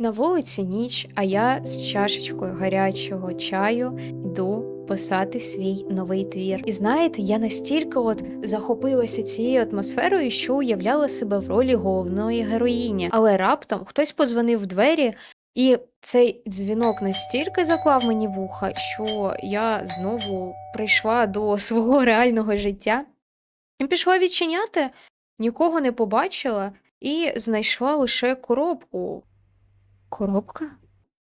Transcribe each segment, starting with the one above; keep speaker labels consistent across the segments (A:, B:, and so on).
A: На вулиці ніч, а я з чашечкою гарячого чаю йду писати свій новий твір. І знаєте, я настільки от захопилася цією атмосферою, що уявляла себе в ролі головної героїні. Але раптом хтось подзвонив в двері, і цей дзвінок настільки заклав мені вуха, що я знову прийшла до свого реального життя. І пішла відчиняти, нікого не побачила і знайшла лише коробку. Коробка,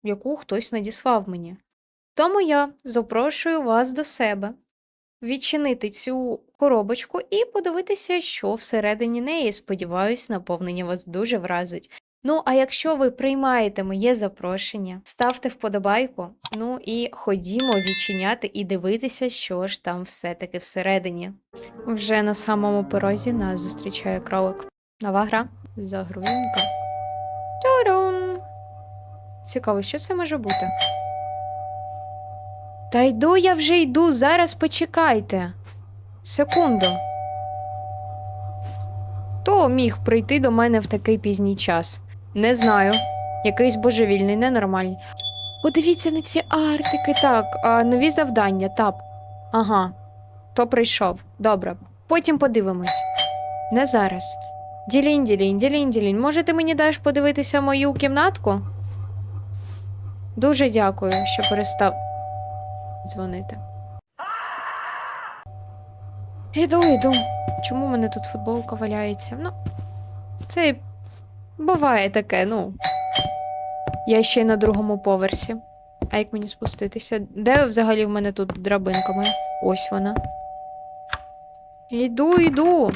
A: яку хтось надіслав мені. Тому я запрошую вас до себе відчинити цю коробочку і подивитися, що всередині неї. Сподіваюсь, наповнення вас дуже вразить. Ну, а якщо ви приймаєте моє запрошення, ставте вподобайку, ну і ходімо відчиняти і дивитися, що ж там все-таки всередині. Вже на самому порозі нас зустрічає кролик. Нова гра загрузка. Тюрум! Цікаво, що це може бути? Та йду я вже йду, зараз почекайте. Секунду. Хто міг прийти до мене в такий пізній час? Не знаю. Якийсь божевільний, ненормальний. Подивіться на ці артики. Так, а, нові завдання, тап. Ага. То прийшов. Добре. Потім подивимось. Не зараз. Ділінь, ділінь, ділінь, ділінь. Може, ти мені даєш подивитися мою кімнатку? Дуже дякую, що перестав дзвонити. Іду, іду. Чому в мене тут футболка валяється? Ну, це буває таке, ну. Я ще й на другому поверсі. А як мені спуститися? Де взагалі в мене тут драбинка? Ось вона. Йду, йду.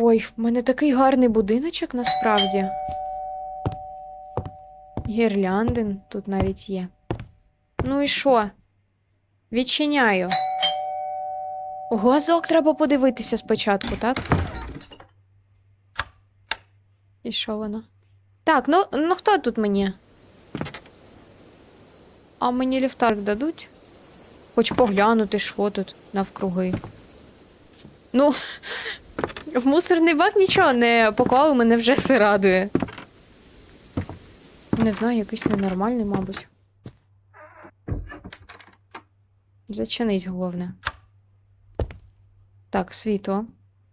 A: Ой, в мене такий гарний будиночок насправді. Гірляндин тут навіть є. Ну і що? Відчиняю. Глазок треба подивитися спочатку, так? І що воно? Так, ну, ну хто тут мені? А мені ліхтарик дадуть? Хоч поглянути, що тут навкруги. Ну, в мусорний бак нічого не поклали, мене вже все радує. Не знаю, якийсь ненормальний, мабуть. Зачинись, головне. Так, світло.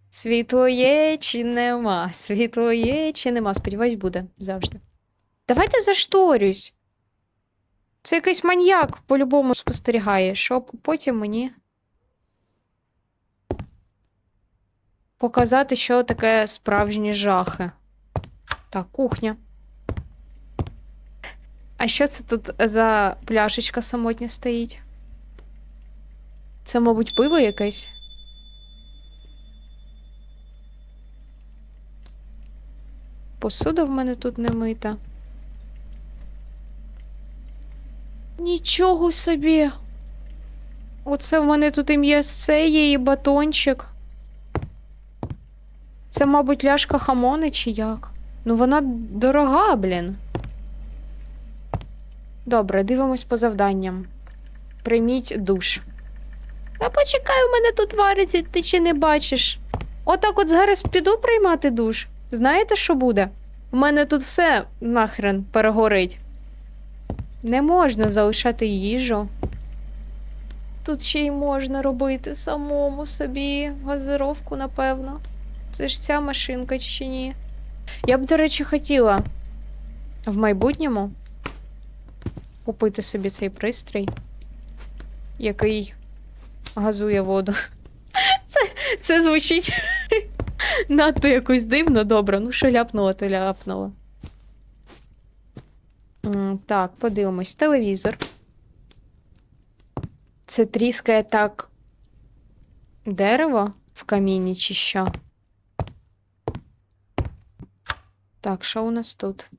A: Світло є чи нема? Світло є чи нема? Сподіваюсь, буде завжди. Давайте зашторюсь. Це якийсь маньяк по-любому спостерігає, щоб потім мені показати, що таке справжні жахи. Так, кухня. А що це тут за пляшечка самотня стоїть? Це, мабуть, пиво якесь. Посуда в мене тут не мита. Нічого собі. Оце в мене тут і м'ясце є, і батончик. Це, мабуть, ляшка хамони чи як? Ну, вона дорога, блін. Добре, дивимось по завданням. Прийміть душ. Та почекай, у мене тут вариться, ти чи не бачиш? Отак от зараз піду приймати душ. Знаєте, що буде? У мене тут все нахрен перегорить. Не можна залишати їжу. Тут ще й можна робити самому собі газировку, напевно. Це ж ця машинка чи ні? Я б, до речі, хотіла в майбутньому купити собі цей пристрій, який газує воду. Це, це звучить надто якось дивно, добре. Ну, що ляпнула, то ляпнула. Так, подивимось. Телевізор. Це тріскає так дерево в каміні, чи що? Так, що у нас тут?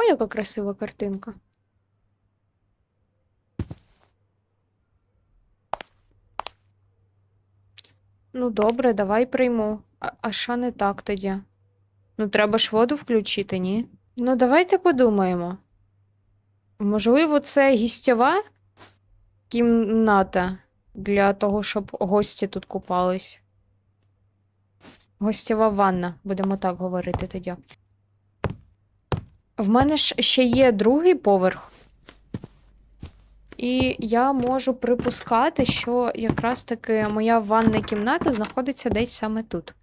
A: Ой, яка красива картинка. Ну, добре, давай прийму. А, а що не так тоді? Ну, треба ж воду включити, ні? Ну, давайте подумаємо. Можливо, це гістєва кімната для того, щоб гості тут купались. Гостєва ванна, будемо так говорити тоді. В мене ж ще є другий поверх. І я можу припускати, що якраз таки моя ванна кімната знаходиться десь саме тут.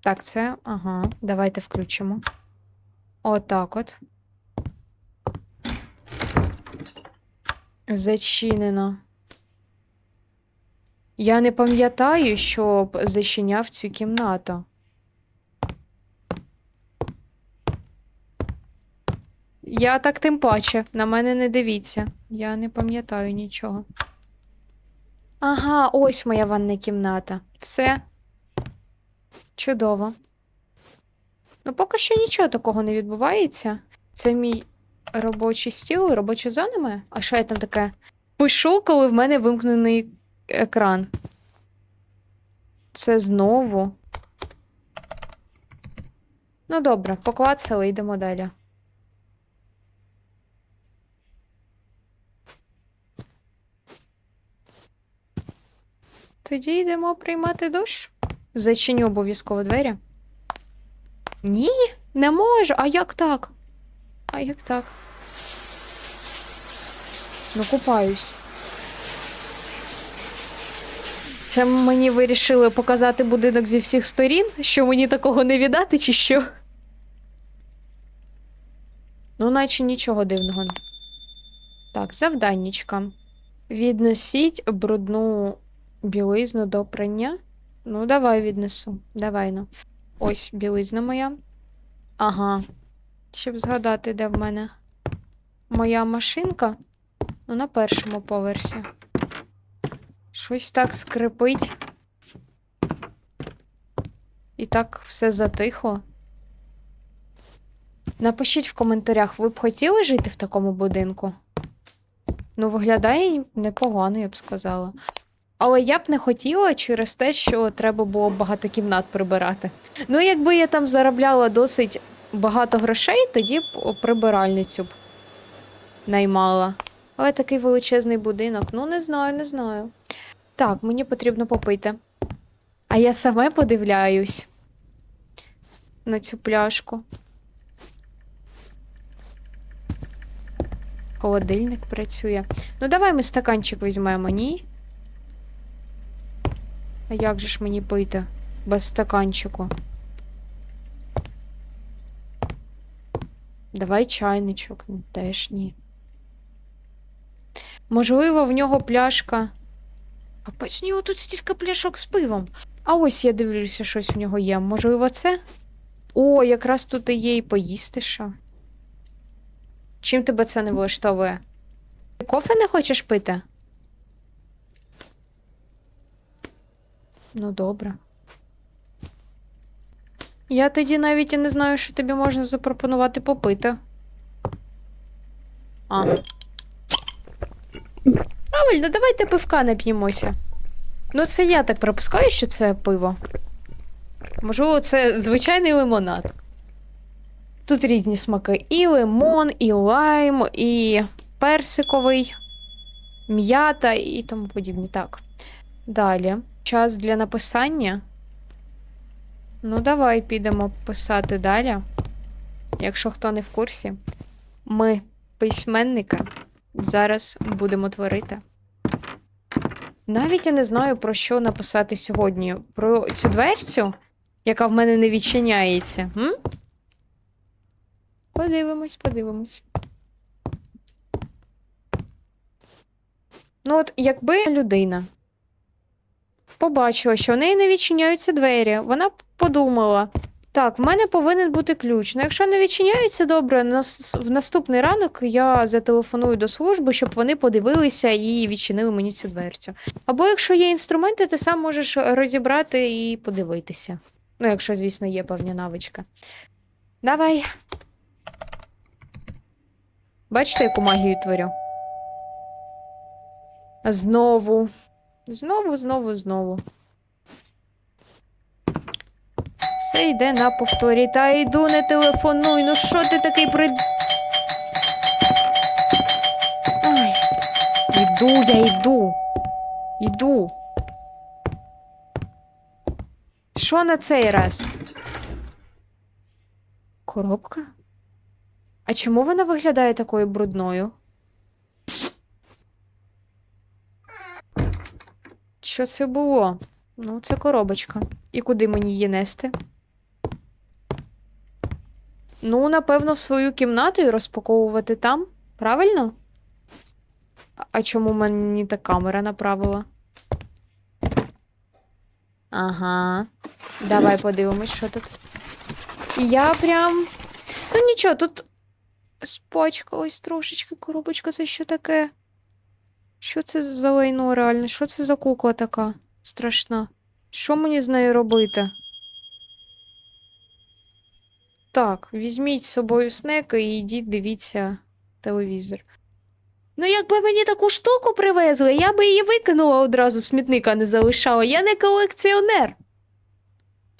A: Так, це. Ага, давайте включимо. Отак от. Зачинено. Я не пам'ятаю, щоб зачиняв цю кімнату. Я так тим паче, на мене не дивіться. Я не пам'ятаю нічого. Ага, ось моя ванна кімната. Все. Чудово. Ну, поки що нічого такого не відбувається. Це мій робочий стіл робоча зона моя. А що я там таке? Пишу, коли в мене вимкнений екран. Це знову. Ну, добре, поклацали, йдемо далі. Тоді йдемо приймати душ. Зачиню обов'язково двері. Ні, не можу. А як так? А як так? Ну, купаюсь. Це мені вирішили показати будинок зі всіх сторін, що мені такого не віддати, чи що? Ну, наче нічого дивного. Так, завданнячка. Віднесіть брудну білизну до прання. Ну, давай віднесу. Давай ну. Ось білизна моя. Ага. Щоб згадати, де в мене моя машинка. Ну, на першому поверсі. Щось так скрипить. І так все затихло. Напишіть в коментарях, ви б хотіли жити в такому будинку? Ну, виглядає непогано, я б сказала. Але я б не хотіла через те, що треба було багато кімнат прибирати. Ну, якби я там заробляла досить багато грошей, тоді б прибиральницю б наймала. Але такий величезний будинок, ну не знаю, не знаю. Так, мені потрібно попити. А я саме подивляюсь на цю пляшку. Холодильник працює. Ну, давай ми стаканчик візьмемо, ні? А як же ж мені пити без стаканчику? Давай чайничок, теж ні. Можливо, в нього пляшка. Капець, у нього тут стільки пляшок з пивом. А ось я дивлюся, щось в нього є. Можливо, це? О, якраз тут і є і поїсти що. Чим тебе це не влаштовує? Ти кофе не хочеш пити? Ну, добре. Я тоді навіть і не знаю, що тобі можна запропонувати попити. А. Правильно, давайте пивка нап'ємося. Ну, це я так припускаю, що це пиво. Можливо, це звичайний лимонад. Тут різні смаки: і лимон, і лайм, і персиковий, м'ята і тому подібні. Так. Далі. Час для написання. Ну, давай підемо писати далі. Якщо хто не в курсі, ми письменника зараз будемо творити. Навіть я не знаю, про що написати сьогодні. Про цю дверцю, яка в мене не відчиняється. М? Подивимось, подивимось. Ну, от, якби людина побачила, що в неї не відчиняються двері, вона подумала: так, в мене повинен бути ключ. Ну, якщо не відчиняються добре, в наступний ранок я зателефоную до служби, щоб вони подивилися і відчинили мені цю дверцю. Або якщо є інструменти, ти сам можеш розібрати і подивитися. Ну, якщо, звісно, є певні навичка. Давай. Бачите, яку магію творю? Знову. Знову, знову, знову. Все йде на повторі. Та йду, не телефонуй. Ну що ти такий при. Ай. йду, я йду. Йду. Що на цей раз? Коробка? А чому вона виглядає такою брудною? Що це було? Ну, це коробочка. І куди мені її нести? Ну, напевно, в свою кімнату і розпаковувати там. Правильно? А- чому мені та камера направила? Ага. Давай подивимось, що тут. Я прям. Ну нічого, тут спачкалась трошечки коробочка, це що таке? Що це за лайно реально? Що це за кукла така страшна? Що мені з нею робити? Так, візьміть з собою снека і йдіть дивіться телевізор. Ну, якби мені таку штуку привезли, я би її викинула одразу, смітника не залишала. Я не колекціонер.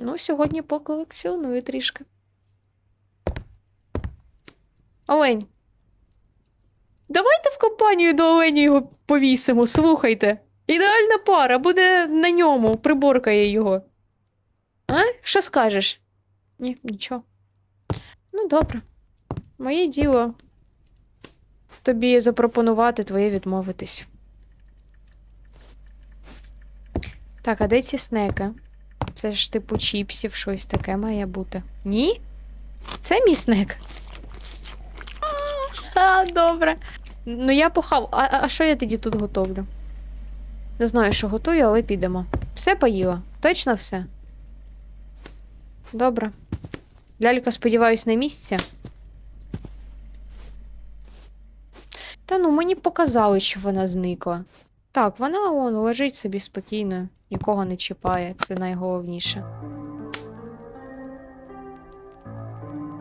A: Ну, сьогодні поколекціоную трішки. Олень. Компанію до оленя його повісимо, слухайте. Ідеальна пара, буде на ньому, приборкає його. А? Що скажеш? Ні, нічого. Ну, добре. Моє діло тобі запропонувати, твоє відмовитись. Так, а де ці снеки? Це ж типу чіпсів, щось таке має бути. Ні? Це мій снек. А, добре. Ну, я похав. А, а- що я тоді тут готовлю? Не знаю, що готую, але підемо. Все поїла? Точно все? Добре. Лялька, сподіваюсь, на місці. Та ну, мені показали, що вона зникла. Так, вона он, лежить собі спокійно, нікого не чіпає, це найголовніше.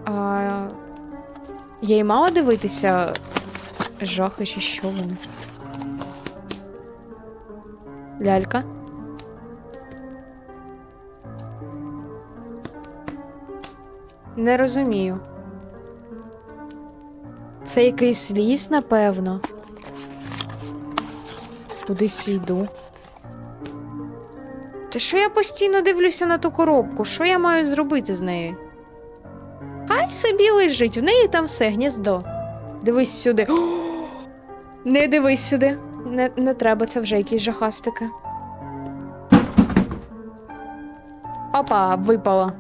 A: А... Я й мала дивитися жахи чи що вони. Лялька. Не розумію. Це якийсь ліс, напевно. Кудись йду. Та що я постійно дивлюся на ту коробку? Що я маю зробити з нею? Хай собі лежить, в неї там все гніздо. Дивись сюди. О! Не дивись сюди. Не, не треба, це вже якісь жахастики. Опа, випала.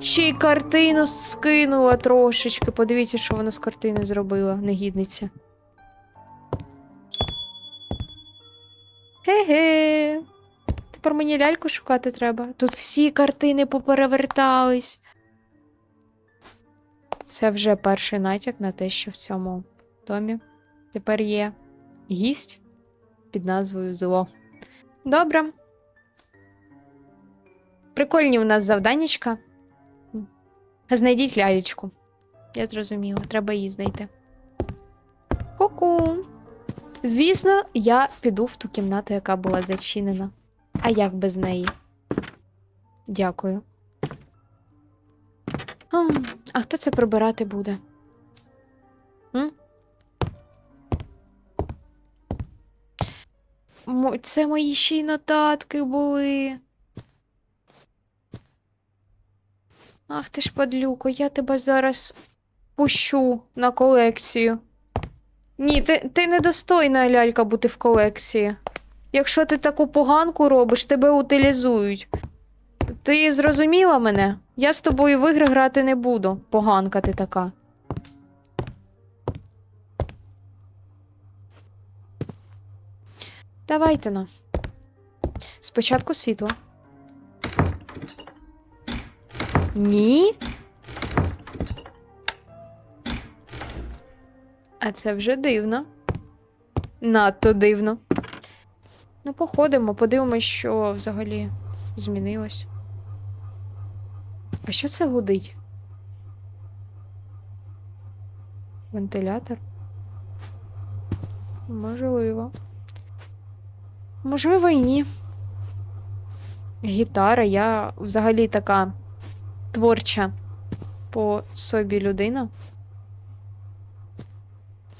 A: Ще й картину скинула трошечки. Подивіться, що вона з картини зробила, негідниця. Ге-ге. Тепер мені ляльку шукати треба. Тут всі картини поперевертались. Це вже перший натяк на те, що в цьому домі тепер є гість під назвою Зло. Добре. Прикольні у нас завданічка. Знайдіть лялечку. Я зрозуміла, треба її знайти. Ку-ку. Звісно, я піду в ту кімнату, яка була зачинена. А як без неї? Дякую. А хто це прибирати буде? Це мої ще й нотатки були. Ах ти ж падлюко, я тебе зараз пущу на колекцію. Ні, ти, ти недостойна лялька бути в колекції. Якщо ти таку поганку робиш, тебе утилізують. Ти зрозуміла мене? Я з тобою в ігри грати не буду. Поганка ти така. Давайте на. Спочатку світло. Ні. А це вже дивно. Надто дивно. Ну, походимо, подивимось, що взагалі змінилось. А що це гудить? Вентилятор? Можливо. Можливо, і ні. Гітара, я взагалі така творча по собі людина,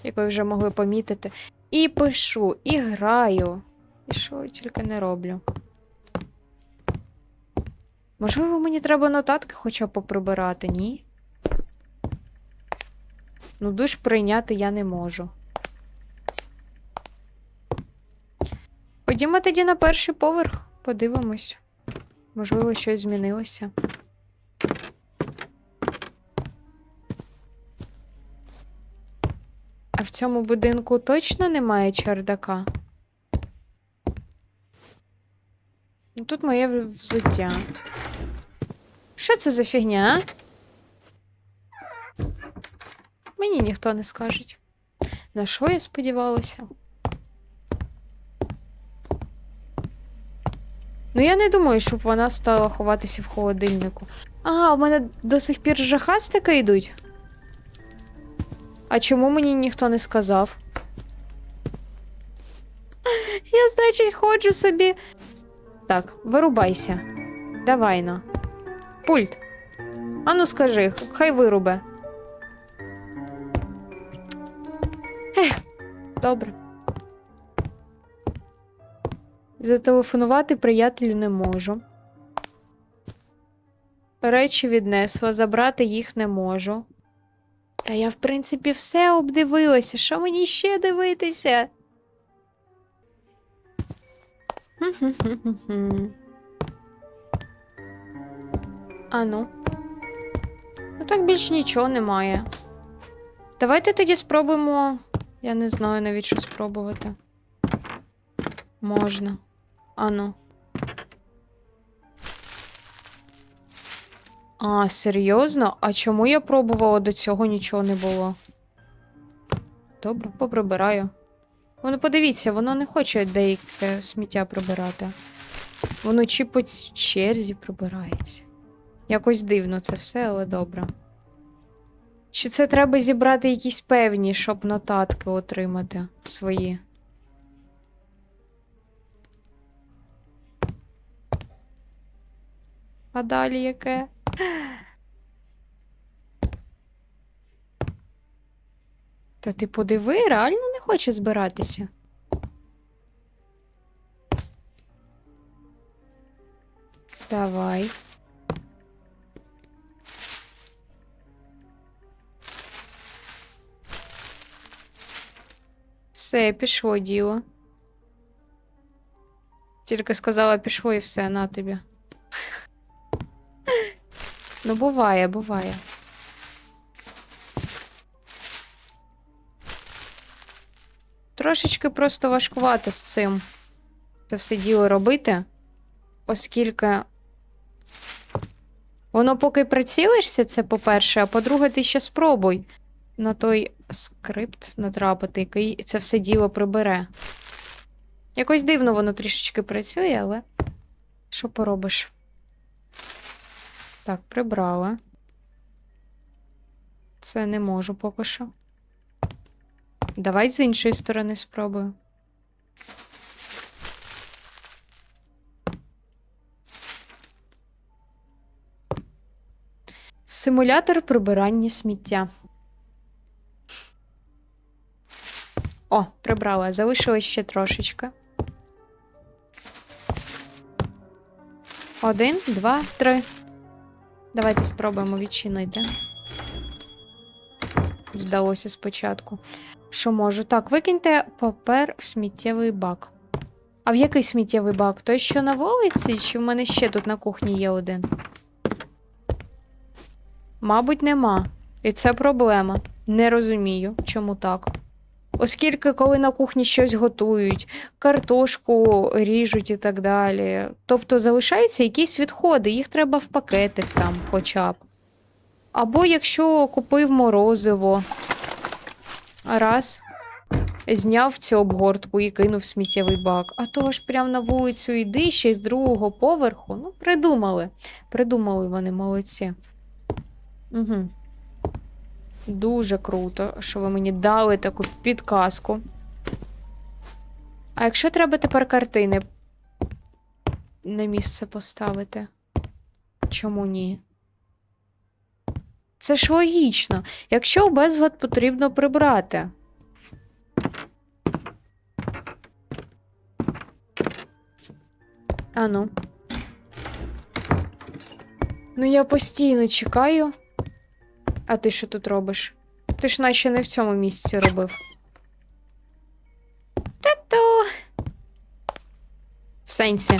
A: як ви вже могли помітити. і пишу, і граю. І що тільки не роблю. Можливо, мені треба нотатки хоча б поприбирати, ні? Ну, душ прийняти я не можу. Ходімо тоді на перший поверх, подивимось. Можливо, щось змінилося. А в цьому будинку точно немає чердака? Ну, тут моє взуття. Що це за фігня? Мені ніхто не скаже. На що я сподівалася? Ну, я не думаю, щоб вона стала ховатися в холодильнику. А, у мене до сих пір жахастики йдуть. А чому мені ніхто не сказав? Я, значить, ходжу собі. Так, вирубайся. Давай но. Пульт. Ану скажи, хай вирубе. Ех, добре. Зателефонувати приятелю не можу. Речі віднесла, забрати їх не можу. Та я, в принципі, все обдивилася. Що мені ще дивитися? Хм-хм-хм-хм-хм. А ну. Ну так більш нічого немає. Давайте тоді спробуємо. Я не знаю навіть, що спробувати. Можна. Ану. А, серйозно? А чому я пробувала до цього нічого не було? Добре, поприбираю. Воно подивіться, воно не хоче деяке сміття прибирати. Воно чи по черзі прибирається. Якось дивно це все, але добре. Чи це треба зібрати якісь певні, щоб нотатки отримати свої? А далі яке? Та ти подиви, реально не хоче збиратися. Давай. Все, пішло діло. Тільки сказала, пішло і все, на тобі. Ну, буває, буває. Трошечки просто важкувати з цим це все діло робити, оскільки воно поки прицілишся, це по-перше, а по-друге, ти ще спробуй на той скрипт натрапити, який це все діло прибере. Якось дивно воно трішечки працює, але що поробиш? Так, прибрала. Це не можу поки що. Давай з іншої сторони спробую. Симулятор прибирання сміття. О, прибрала. Залишилось ще трошечки. Один, два, три. Давайте спробуємо відчинити. Здалося спочатку. Що можу? Так, викиньте папер в сміттєвий бак. А в який сміттєвий бак? Той, що на вулиці, чи в мене ще тут на кухні є один? Мабуть, нема. І це проблема. Не розумію, чому так. Оскільки, коли на кухні щось готують, картошку ріжуть і так далі. Тобто залишаються якісь відходи, їх треба в пакетик там хоча б. Або якщо купив морозиво, раз, зняв цю обгортку і кинув сміттєвий бак. А то ж прямо на вулицю йди ще й з другого поверху. Ну, придумали. Придумали вони молодці. Угу. Дуже круто, що ви мені дали таку підказку. А якщо треба тепер картини на місце поставити? Чому ні? Це ж логічно. Якщо безлад потрібно прибрати. Ану. Ну, я постійно чекаю. А ти що тут робиш? Ти ж наче не в цьому місці робив. Та-то. В сенсі.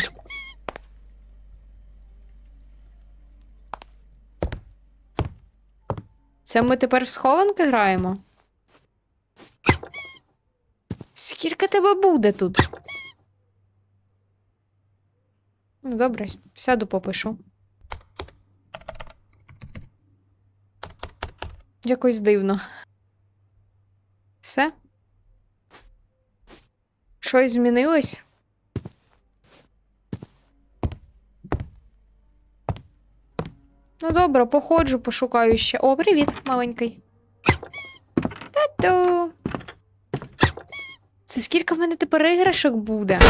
A: Це ми тепер в схованки граємо? Скільки тебе буде тут? Ну, добре, сяду попишу. Якось дивно. Все? Щось змінилось? Ну, добре, походжу, пошукаю ще. О, привіт, маленький. Та-ту. Це скільки в мене тепер іграшок буде?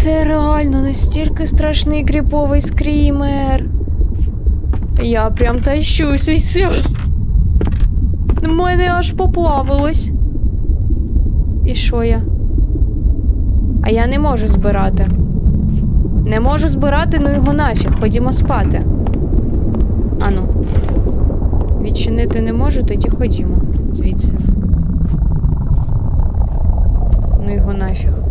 A: Оце реально настільки страшний кріповий скрімер. Я прям тащусь від цього. У мене аж поплавилось. І що я? А я не можу збирати. Не можу збирати, ну його нафіг, ходімо спати. Ану. Відчинити не можу, тоді ходімо звідси. Ну його нафіг.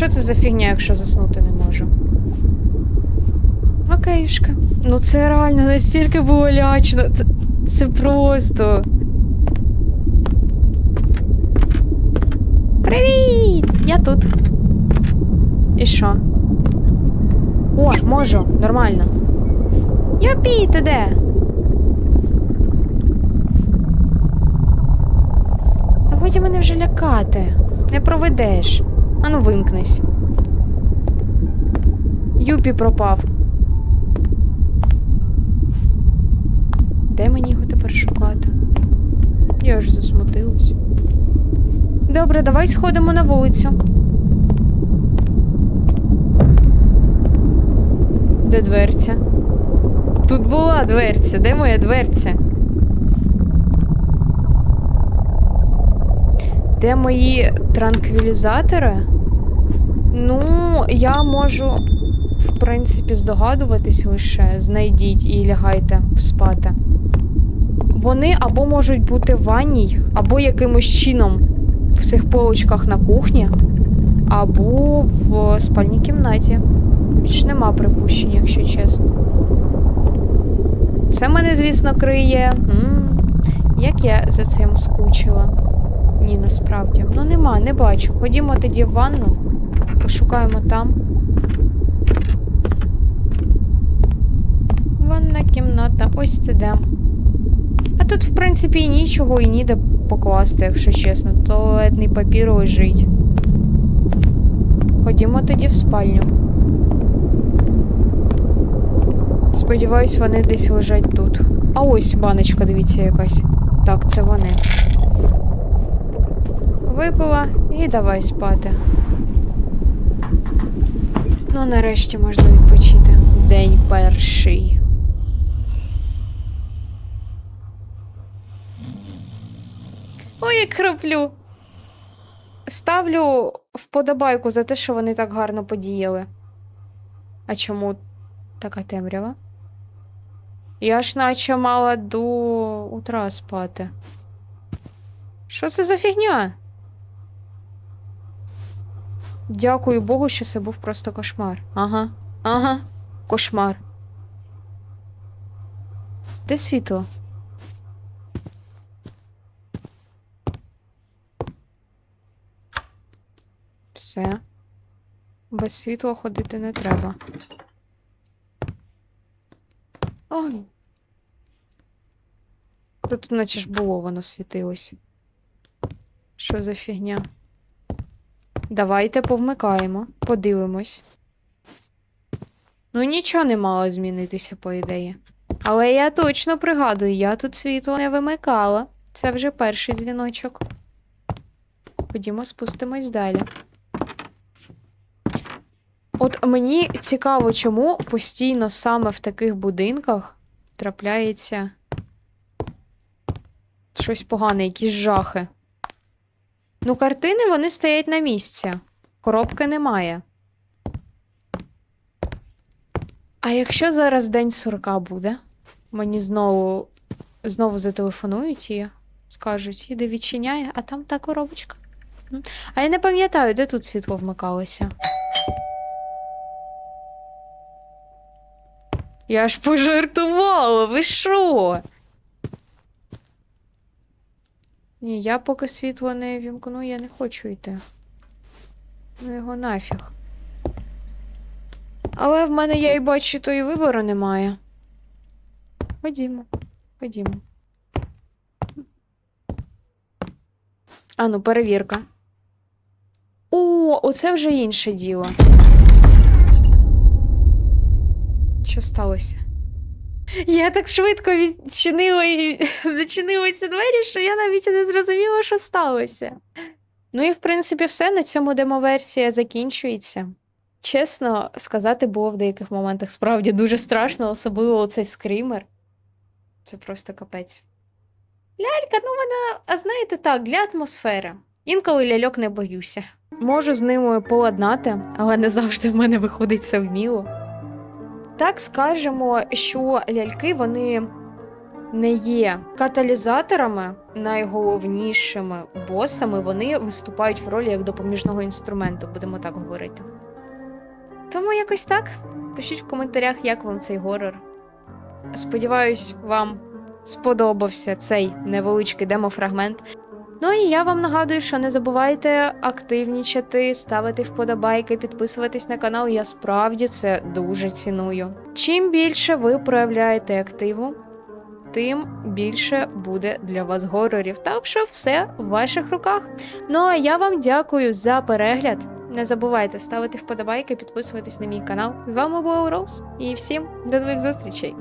A: Що це за фігня, якщо заснути не можу? Окейшка. Ну це реально настільки було лячно. Це, це просто. Привіт! Я тут. І що? О, можу, нормально. Йопі, ти де? Та годі мене вже лякати. Не проведеш. Ану, вимкнись. Юпі пропав. Де мені його тепер шукати? Я аж засмутилась. Добре, давай сходимо на вулицю. Де дверця? Тут була дверця. Де моя дверця? Де мої транквілізатори? Ну, я можу, в принципі, здогадуватись лише. Знайдіть і лягайте спати. Вони або можуть бути в ванній, або якимось чином в цих полочках на кухні, або в спальній кімнаті. Більш нема припущень, якщо чесно. Це мене, звісно, криє. м як я за цим скучила. Ні, насправді. Ну нема, не бачу. Ходімо тоді в ванну, пошукаємо там. Ванна кімната, ось це де. А тут, в принципі, і нічого і ніде покласти, якщо чесно. Туалетний папір лежить. Ходімо тоді в спальню. Сподіваюсь, вони десь лежать тут. А ось баночка, дивіться, якась. Так, це вони. Випила і давай спати. Ну, нарешті можна відпочити. День перший. Ой, як храплю. Ставлю вподобайку за те, що вони так гарно подіяли. А чому така темрява? Я ж наче мала до утра спати. Що це за фігня? Дякую Богу, що це був просто кошмар. Ага, ага, кошмар. Де світло? Все. Без світла ходити не треба. Ой. Тут наче ж було воно світилось. Що за фігня? Давайте повмикаємо, подивимось. Ну, нічого не мало змінитися, по ідеї. Але я точно пригадую, я тут світло не вимикала. Це вже перший дзвіночок. Ходімо, спустимось далі. От мені цікаво, чому постійно саме в таких будинках трапляється щось погане, якісь жахи. Ну, картини вони стоять на місці. Коробки немає. А якщо зараз день сурка буде, мені знову, знову зателефонують і скажуть, іди відчиняє, а там та коробочка. А я не пам'ятаю, де тут світло вмикалося. Я ж пожартувала, ви що? Ні, я поки світло не вімкну, я не хочу йти. Ну його нафіг. Але в мене я і бачу, то і вибору немає. Ходімо, ходімо. А ну, перевірка. О, оце вже інше діло. Що сталося? Я так швидко відчинила і зачинилися двері, що я навіть не зрозуміла, що сталося. Ну і в принципі все на цьому демоверсія закінчується. Чесно сказати, було в деяких моментах справді дуже страшно, особливо оцей скрімер. Це просто капець. Лялька, ну мене, а знаєте так, для атмосфери. Інколи ляльок не боюся. Можу з ними поладнати, але не завжди в мене виходить це вміло. Так скажемо, що ляльки вони не є каталізаторами, найголовнішими босами, вони виступають в ролі як допоміжного інструменту, будемо так говорити. Тому якось так. Пишіть в коментарях, як вам цей горор. Сподіваюсь, вам сподобався цей невеличкий демофрагмент. Ну і я вам нагадую, що не забувайте активнічати, ставити вподобайки, підписуватись на канал. Я справді це дуже ціную. Чим більше ви проявляєте активу, тим більше буде для вас горорів. Так що все в ваших руках. Ну а я вам дякую за перегляд. Не забувайте ставити вподобайки, підписуватись на мій канал. З вами була Роуз, і всім до нових зустрічей!